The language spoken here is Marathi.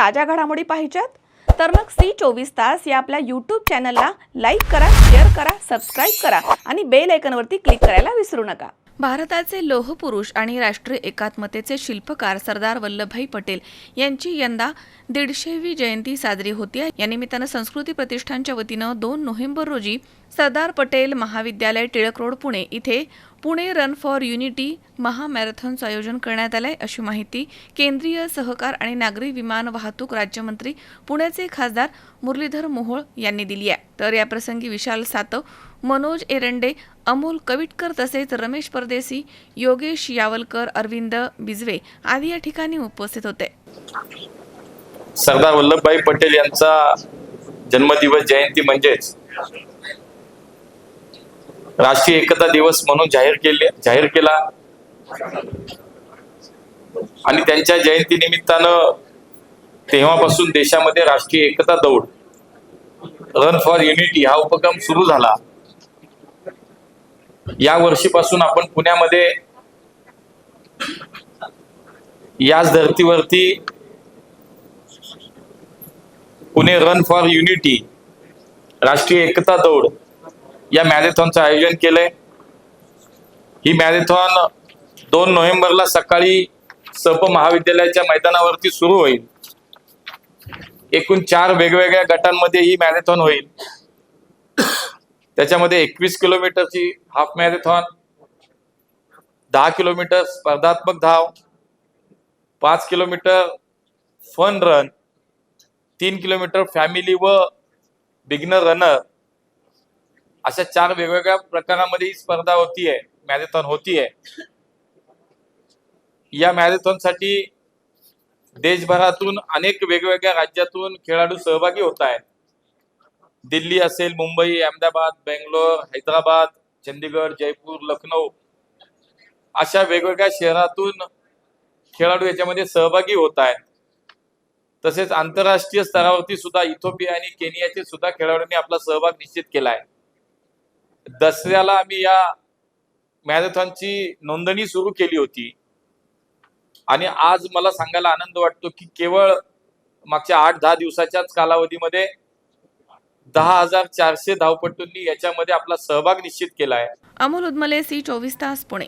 ताज्या घडामोडी पाहिजेत? तर मग सी चोवीस तास या आपल्या यूट्यूब चॅनलला लाईक करा शेअर करा सबस्क्राईब करा आणि बेल आयकनवरती क्लिक करायला विसरू नका. भारताचे लोहपुरुष आणि राष्ट्रीय एकात्मतेचे शिल्पकार सरदार वल्लभभाई पटेल यांची यंदा दीडशेवी जयंती साजरी होती. या निमित्तानं संस्कृती प्रतिष्ठानच्या वतीनं दोन नोव्हेंबर रोजी सरदार पटेल महाविद्यालय टिळक रोड पुणे इथे पुणे रन फॉर युनिटी महामॅरेथॉनचं आयोजन करण्यात आलंय अशी माहिती केंद्रीय सहकार आणि नागरी विमान वाहतूक राज्यमंत्री पुण्याचे खासदार मुरलीधर मोहोळ यांनी दिली आहे. तर याप्रसंगी विशाल सातव मनोज एरंडे अमोल कविटकर तसेच रमेश परदेसी योगेश यावलकर अरविंद बिजवे आदी या ठिकाणी उपस्थित होते. सरदार वल्लभभाई पटेल यांचा जन्मदिवस जयंती म्हणजेच राष्ट्रीय एकता दिवस म्हणून जाहीर केले जाहीर केला. आणि त्यांच्या जयंती निमित्तानं तेव्हापासून देशामध्ये राष्ट्रीय एकता दौड रन फॉर युनिटी हा उपक्रम सुरू झाला. या वर्षीपासून आपण पुण्यामध्ये याच धर्तीवरती पुणे रन फॉर युनिटी राष्ट्रीय एकता दौड या मॅरेथॉनचं आयोजन केलंय. ही मॅरेथॉन दोन नोव्हेंबरला सकाळी सप महाविद्यालयाच्या मैदानावरती सुरू होईल. एकूण चार वेगवेगळ्या गटांमध्ये ही मॅरेथॉन होईल. त्याच्यामध्ये एकवीस किलोमीटरची हाफ मॅरेथॉन दहा किलोमीटर स्पर्धात्मक धाव पाच किलोमीटर फन रन तीन किलोमीटर फॅमिली व बिगनर रनर अशा चार वेगवेगळ्या प्रकारामध्ये ही स्पर्धा होतीये मॅरेथॉन होतीये. या मॅरेथॉनसाठी देशभरातून अनेक वेगवेगळ्या राज्यातून खेळाडू सहभागी होत आहेत. दिल्ली असेल मुंबई अहमदाबाद बेंगलोर हैदराबाद चंदीगड जयपूर लखनौ अशा वेगवेगळ्या शहरातून खेळाडू याच्यामध्ये सहभागी होत आहेत. तसेच आंतरराष्ट्रीय स्तरावरती सुद्धा इथोपिया आणि केनियाचे सुद्धा खेळाडूंनी आपला सहभाग निश्चित केला आहे. दसऱ्याला आम्ही या मॅरेथॉनची नोंदणी सुरू केली होती. आणि आज मला सांगायला आनंद वाटतो की केवळ मागच्या आठ दहा दिवसाच्याच कालावधीमध्ये दहा हजार चारशे धावपटूंनी याच्यामध्ये आपला सहभाग निश्चित केला आहे. अमोल उदमले सी चोवीस तास पुणे.